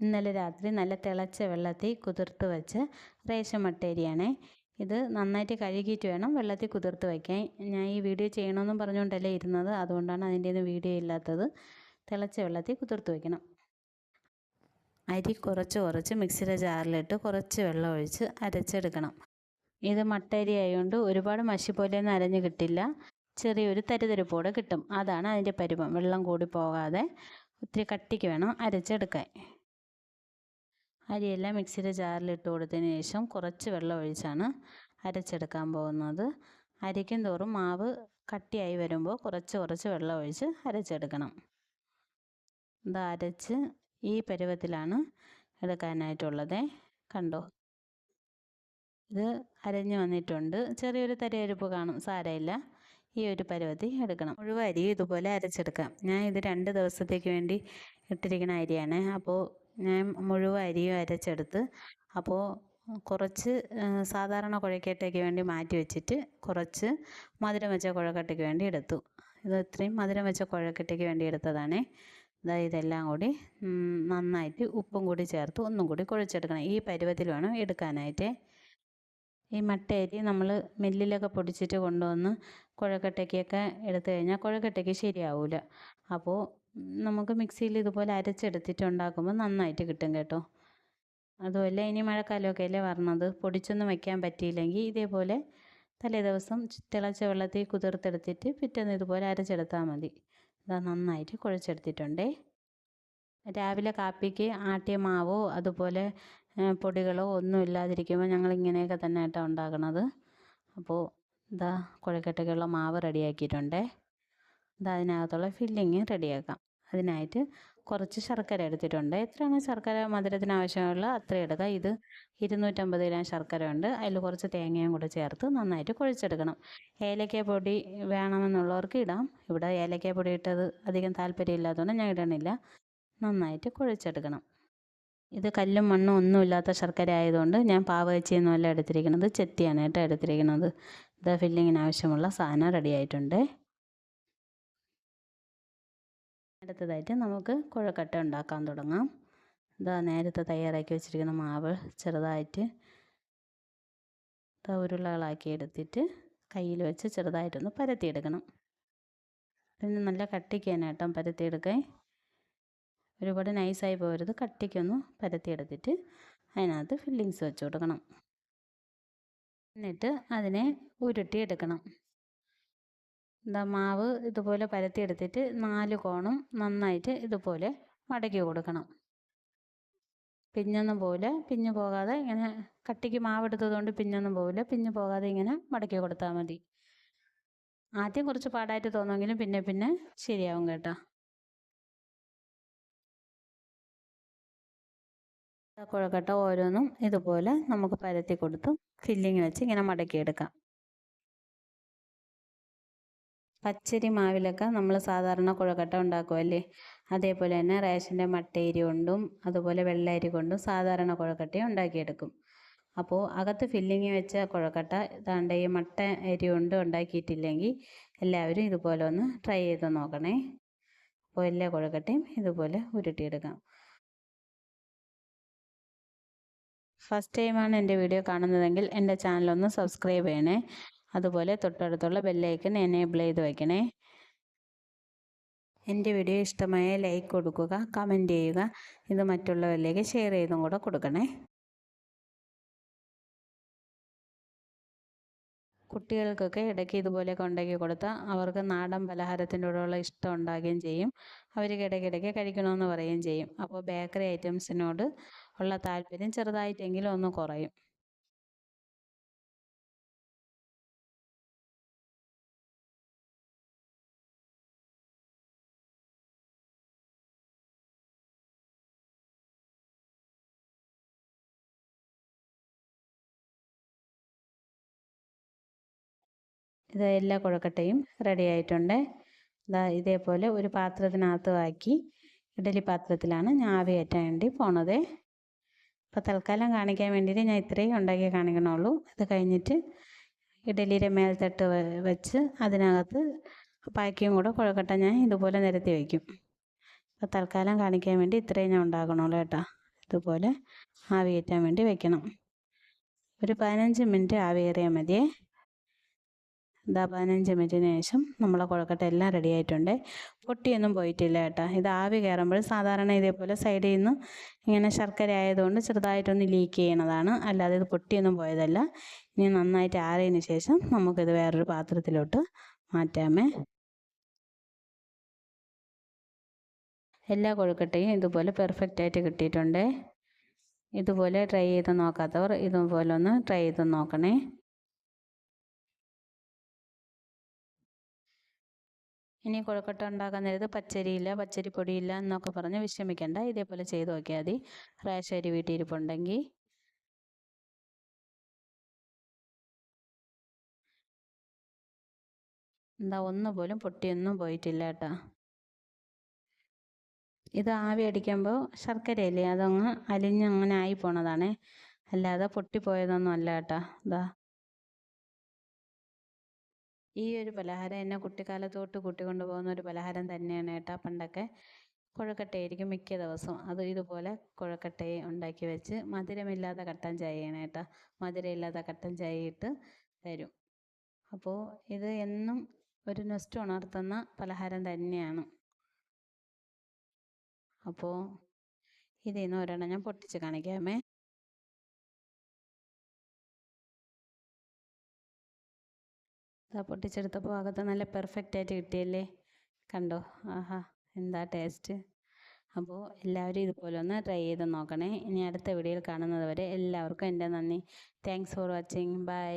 ഇന്നലെ രാത്രി നല്ല തിളച്ച വെള്ളത്തിൽ കുതിർത്ത് വെച്ച് റേഷൻ മട്ടേരിയാണേ ഇത് നന്നായിട്ട് കഴുകിയിട്ട് വേണം വെള്ളത്തിൽ കുതിർത്ത് വയ്ക്കാൻ ഞാൻ ഈ വീഡിയോ ചെയ്യണമെന്നും പറഞ്ഞുകൊണ്ടല്ലേ ഇരുന്നത്. അതുകൊണ്ടാണ് അതിന്റെ ഒന്നും വീഡിയോ ഇല്ലാത്തത്. തിളച്ച വെള്ളത്തിൽ കുതിർത്ത് വയ്ക്കണം അരി കുറച്ച് കുറച്ച് മിക്സിയുടെ ജാറിലിട്ട് കുറച്ച് വെള്ളം ഒഴിച്ച് അരച്ചെടുക്കണം. ഇത് മട്ടരി ആയതുകൊണ്ട് ഒരുപാട് മഷി പോലെയൊന്നും അരഞ്ഞ് കിട്ടില്ല. ചെറിയൊരു തരിതരിപ്പോടെ കിട്ടും. അതാണ് അതിന്റെ പരുവം വെള്ളം കൂടി പോകാതെ ഒത്തിരി കട്ടിക്ക് വേണം അരച്ചെടുക്കാൻ. അരിയെല്ലാം മിക്സിയുടെ ജാറിലിട്ട് കൊടുത്തതിന് ശേഷം കുറച്ച് വെള്ളം ഒഴിച്ചാണ് അരച്ചെടുക്കാൻ പോകുന്നത്. അരിക്കും തോറും മാവ് കട്ടിയായി വരുമ്പോൾ കുറച്ച് കുറച്ച് വെള്ളം ഒഴിച്ച് അരച്ചെടുക്കണം. ഇത് അരച്ച് ഈ പരുവത്തിലാണ് എടുക്കാനായിട്ടുള്ളത്. കണ്ടോ? ഇത് അരഞ്ഞു വന്നിട്ടുണ്ട്. ചെറിയൊരു തരയരിപ്പ് കാണും സാരമില്ല. ഈ ഒരു പരുവത്തി എടുക്കണം. മുഴുവൻ ഇതുപോലെ അരച്ചെടുക്കാം. ഞാൻ ഇത് രണ്ട് ദിവസത്തേക്ക് വേണ്ടി ഇട്ടിരിക്കുന്ന അരിയാണ്. അപ്പോൾ ഞാൻ മുഴുവൻ അരിയും അരച്ചെടുത്ത് അപ്പോൾ കുറച്ച് സാധാരണ കുഴക്കട്ടയ്ക്ക് വേണ്ടി മാറ്റി വെച്ചിട്ട് കുറച്ച് മധുരം വെച്ച കുഴക്കട്ടയ്ക്ക് വേണ്ടി എടുത്തു. ഇത് ഇത്രയും മധുരം വെച്ച കുഴക്കട്ടയ്ക്ക് വേണ്ടി എടുത്തതാണേ. ഇതാ ഇതെല്ലാം കൂടി നന്നായിട്ട് ഉപ്പും കൂടി ചേർത്ത് ഒന്നും കൂടി കുഴച്ചെടുക്കണം. ഈ പരുവത്തിൽ വേണം എടുക്കാനായിട്ട്. ഈ മട്ടയരി നമ്മൾ മില്ലിലൊക്കെ പൊടിച്ചിട്ട് കൊണ്ടുവന്ന് കുഴക്കട്ടയ്ക്കൊക്കെ എടുത്തു കഴിഞ്ഞാൽ കുഴക്കട്ടയ്ക്ക് ശരിയാവില്ല അപ്പോൾ നമുക്ക് മിക്സിയിൽ ഇതുപോലെ അരച്ചെടുത്തിട്ട് ഉണ്ടാക്കുമ്പോൾ നന്നായിട്ട് കിട്ടും കേട്ടോ. അതുമല്ല ഇനി മഴക്കാലമൊക്കെ അല്ലേ പറഞ്ഞത് പൊടിച്ചൊന്നും വയ്ക്കാൻ പറ്റിയില്ലെങ്കിൽ ഇതേപോലെ തലേ ദിവസം തിളച്ച വെള്ളത്തിൽ കുതിർത്തെടുത്തിട്ട് പിറ്റേന്ന് ഇതുപോലെ അരച്ചെടുത്താൽ മതി. ഇതാ നന്നായിട്ട് കുഴച്ചെടുത്തിട്ടുണ്ടേ. രാവിലെ കാപ്പിക്ക് ആട്ടിയ മാവോ അതുപോലെ പൊടികളോ ഒന്നും ഇല്ലാതിരിക്കുമ്പോൾ ഞങ്ങൾ ഇങ്ങനെയൊക്കെ തന്നെ ആയിട്ടാണ് ഉണ്ടാക്കണത്. അപ്പോൾ ഇതാ കുഴക്കട്ടയ്ക്കുള്ള മാവ് റെഡിയാക്കിയിട്ടുണ്ടേ. ഇതാ അതിനകത്തുള്ള ഫില്ലിങ് റെഡിയാക്കാം. അതിനായിട്ട് കുറച്ച് ശർക്കര എടുത്തിട്ടുണ്ട്. എത്രയാണ് ശർക്കര മധുരത്തിന് ആവശ്യമുള്ള? അത്ര എടുക്കുക ഇത് ഇരുന്നൂറ്റമ്പത് ഗ്രാം ശർക്കര ഉണ്ട്. അതിൽ കുറച്ച് തേങ്ങയും കൂടെ ചേർത്ത് നന്നായിട്ട് കുഴച്ചെടുക്കണം. ഏലക്ക പൊടി വേണമെന്നുള്ളവർക്ക് ഇടാം. ഇവിടെ ഏലക്ക പൊടി ഇട്ടത് അധികം താല്പര്യമില്ലാത്തതുകൊണ്ട് ഞാൻ ഇടണില്ല. നന്നായിട്ട് കുഴച്ചെടുക്കണം. ഇത് കല്ലും മണ്ണും ഒന്നുമില്ലാത്ത ശർക്കര ആയതുകൊണ്ട് ഞാൻ പാവകച്ചിയൊന്നുമല്ല എടുത്തിരിക്കുന്നത്. ചെത്തിയാണ് കേട്ടോ എടുത്തിരിക്കുന്നത്. ഇത് ഫില്ലിങ്ങിന് ആവശ്യമുള്ള സാധനം റെഡി ആയിട്ടുണ്ട് അടുത്തതായിട്ട് നമുക്ക് കുഴക്കട്ട ഉണ്ടാക്കാൻ തുടങ്ങാം. ഇതാ നേരത്തെ തയ്യാറാക്കി വെച്ചിരിക്കുന്ന മാവ് ചെറുതായിട്ട് ഉരുളകളാക്കി എടുത്തിട്ട് കയ്യിൽ വെച്ച് ചെറുതായിട്ടൊന്ന് പരത്തിയെടുക്കണം. പിന്നെ നല്ല കട്ടിക്ക് കേട്ടോ പരത്തിയെടുക്കാൻ. ഒരുപാട് നൈസായി പോകരുത്. കട്ടിക്കൊന്ന് പരത്തിയെടുത്തിട്ട് അതിനകത്ത് ഫില്ലിങ്സ് വെച്ച് കൊടുക്കണം. എന്നിട്ട് അതിനെ ഉരുട്ടിയെടുക്കണം. എന്താ മാവ് ഇതുപോലെ പരത്തിയെടുത്തിട്ട് നാല് കോണും നന്നായിട്ട് ഇതുപോലെ മടക്കി കൊടുക്കണം. പിഞ്ഞൊന്നും പോലെ പിഞ്ഞ് പോകാതെ ഇങ്ങനെ കട്ടിക്ക് മാവ് എടുത്തതുകൊണ്ട് പിഞ്ഞൊന്നും പോകില്ല പിഞ്ഞു പോകാതെ ഇങ്ങനെ മടക്കി കൊടുത്താൽ മതി. ആദ്യം കുറച്ച് പാടായിട്ട് തോന്നുമെങ്കിലും പിന്നെ പിന്നെ ശരിയാവും കേട്ടോ. കുഴക്കട്ട ഓരോന്നും ഇതുപോലെ നമുക്ക് പരത്തി കൊടുത്ത് ഫില്ലിങ് വെച്ച് ഇങ്ങനെ മടക്കിയെടുക്കാം. പച്ചരി മാവിലൊക്കെ നമ്മൾ സാധാരണ കുഴക്കട്ട ഉണ്ടാക്കുമല്ലേ അതേപോലെ തന്നെ റേഷന്റെ മട്ടയരി കൊണ്ടും അതുപോലെ വെള്ളയരി കൊണ്ടും സാധാരണ കുഴക്കട്ടയും ഉണ്ടാക്കിയെടുക്കും. അപ്പോൾ അകത്ത് ഫില്ലിങ് വെച്ച കുഴക്കട്ട ഇതാണ്ട് ഈ മട്ട അരി കൊണ്ട് ഉണ്ടാക്കിയിട്ടില്ലെങ്കിൽ എല്ലാവരും ഇതുപോലെ ഒന്ന് ട്രൈ ചെയ്ത് നോക്കണേ. അപ്പോൾ എല്ലാ കുഴക്കട്ടയും ഇതുപോലെ ഉരുട്ടിയെടുക്കാം. ഫസ്റ്റ് ടൈമാണ് എന്റെ വീഡിയോ കാണുന്നതെങ്കിൽ എന്റെ ചാനലൊന്ന് സബ്സ്ക്രൈബ് ചെയ്യണേ. അതുപോലെ തൊട്ടടുത്തുള്ള ബെല്ലൈക്കൺ എനേബിൾ ചെയ്ത് വയ്ക്കണേ. എന്റെ വീഡിയോ ഇഷ്ടമായ ലൈക്ക് കൊടുക്കുക കമന്റ് ചെയ്യുക ഇത് മറ്റുള്ളവരിലേക്ക് ഷെയർ ചെയ്തും കൂടെ കൊടുക്കണേ. കുട്ടികൾക്കൊക്കെ ഇടയ്ക്ക് ഇതുപോലെയൊക്കെ ഉണ്ടാക്കി കൊടുത്താൽ അവർക്ക് നാടൻ പലഹാരത്തിന്റെ കൂടെയുള്ള ഇഷ്ടം ഉണ്ടാകുകയും ചെയ്യും. അവർക്ക് ഇടയ്ക്കിടയ്ക്ക് കഴിക്കണമെന്ന് പറയുകയും ചെയ്യും. അപ്പോൾ ബേക്കറി ഐറ്റംസിനോട് ഉള്ള താല്പര്യം ചെറുതായിട്ടെങ്കിലും ഒന്ന് കുറയും. ഇത് എല്ലാ കുഴക്കട്ടയും റെഡി ആയിട്ടുണ്ട്. ഇതാ ഇതേപോലെ ഒരു പാത്രത്തിനകത്ത് ആക്കി ഇഡലി പാത്രത്തിലാണ് ഞാൻ ആവി കയറ്റാൻ വേണ്ടി പോണത്. അപ്പോൾ തൽക്കാലം കാണിക്കാൻ വേണ്ടിയിട്ട് ഞാൻ ഇത്രയും ഉണ്ടാക്കി കാണിക്കണുള്ളൂ. ഇത് കഴിഞ്ഞിട്ട് ഇഡലിയുടെ മേൽത്തട്ട് വെച്ച് അതിനകത്ത് പാക്കിയും കൂടെ കുഴക്കട്ട ഞാൻ ഇതുപോലെ നിരത്തി വയ്ക്കും അപ്പോൾ തൽക്കാലം കാണിക്കാൻ വേണ്ടി ഇത്രയും ഞാൻ ഉണ്ടാക്കണുള്ളൂ കേട്ടോ. ഇതുപോലെ ആവി വേണ്ടി വെക്കണം. ഒരു പതിനഞ്ച് മിനിറ്റ് ആവി ഏറിയാൽ മതിയേ. ഇതാ പതിനഞ്ച് മിനിറ്റിന് ശേഷം നമ്മളെ കുഴക്കട്ട എല്ലാം റെഡി ആയിട്ടുണ്ട്. പൊട്ടിയൊന്നും പോയിട്ടില്ല കേട്ടോ. ഇത് ആവി കയറുമ്പോൾ സാധാരണ ഇതേപോലെ സൈഡിൽ നിന്ന് ഇങ്ങനെ ശർക്കര ആയതുകൊണ്ട് ചെറുതായിട്ടൊന്ന് ലീക്ക് ചെയ്യണതാണ്. അല്ലാതെ ഇത് പൊട്ടിയൊന്നും പോയതല്ല. ഇനി നന്നായിട്ട് ആറിയതിന് ശേഷം നമുക്കിത് വേറൊരു പാത്രത്തിലോട്ട് മാറ്റാമേ. എല്ലാ കൊഴുക്കട്ടയും ഇതുപോലെ പെർഫെക്റ്റ് ആയിട്ട് കിട്ടിയിട്ടുണ്ട്. ഇതുപോലെ ട്രൈ ചെയ്ത് നോക്കാത്തവർ ഇതുപോലെ ഒന്ന് ട്രൈ ചെയ്ത് നോക്കണേ. ഇനി കൊഴുക്കട്ട ഉണ്ടാക്കാൻ പച്ചരിയില്ല പച്ചരിപ്പൊടിയില്ല എന്നൊക്കെ പറഞ്ഞ് വിഷമിക്കേണ്ട. ഇതേപോലെ ചെയ്ത് നോക്കിയാൽ മതി. റേഷൻ അരി വീട്ടിലിരിപ്പുണ്ടെങ്കിൽ എന്താ ഒന്നുപോലും പൊട്ടിയൊന്നും പോയിട്ടില്ല കേട്ടോ. ഇത് ആവി അടിക്കുമ്പോൾ ശർക്കരയില്ലേ അതങ്ങ് അലിഞ്ഞ് അങ്ങനെ ആയി പോണതാണേ. അല്ലാതെ പൊട്ടിപ്പോയതൊന്നും അല്ല കേട്ടോ. ഇതാ ഈ ഒരു പലഹാരം എന്നെ കുട്ടിക്കാലത്തോട്ട് കൂട്ടിക്കൊണ്ട് പോകുന്ന ഒരു പലഹാരം തന്നെയാണ് കേട്ടോ പണ്ടൊക്കെ കുഴക്കട്ടയായിരിക്കും മിക്ക ദിവസവും. അത് ഇതുപോലെ കുഴക്കട്ടയെ ഉണ്ടാക്കി വെച്ച് മധുരമില്ലാത്ത കട്ടൻ ചായയാണ് കേട്ടോ മധുരമില്ലാത്ത കട്ടൻ ചായ ഇട്ട് തരും. അപ്പോൾ ഇത് എന്നും ഒരു നെസ്റ്റ് ഉണർത്തുന്ന പലഹാരം തന്നെയാണ്. അപ്പോൾ ഇതിൽ നിന്ന് ഒരെണ്ണം ഞാൻ പൊട്ടിച്ച് കാണിക്കാമേ. ഇതാ പൊട്ടിച്ചെടുത്തപ്പോൾ അകത്ത് നല്ല പെർഫെക്റ്റ് ആയിട്ട് കിട്ടിയല്ലേ? കണ്ടോ? ആഹാ എന്താ ടേസ്റ്റ് അപ്പോൾ എല്ലാവരും ഇതുപോലെ ഒന്ന് ട്രൈ ചെയ്ത് നോക്കണേ. ഇനി അടുത്ത വീഡിയോയിൽ കാണുന്നത് വരെ എല്ലാവർക്കും എന്റെ നന്ദി. Thanks for watching bye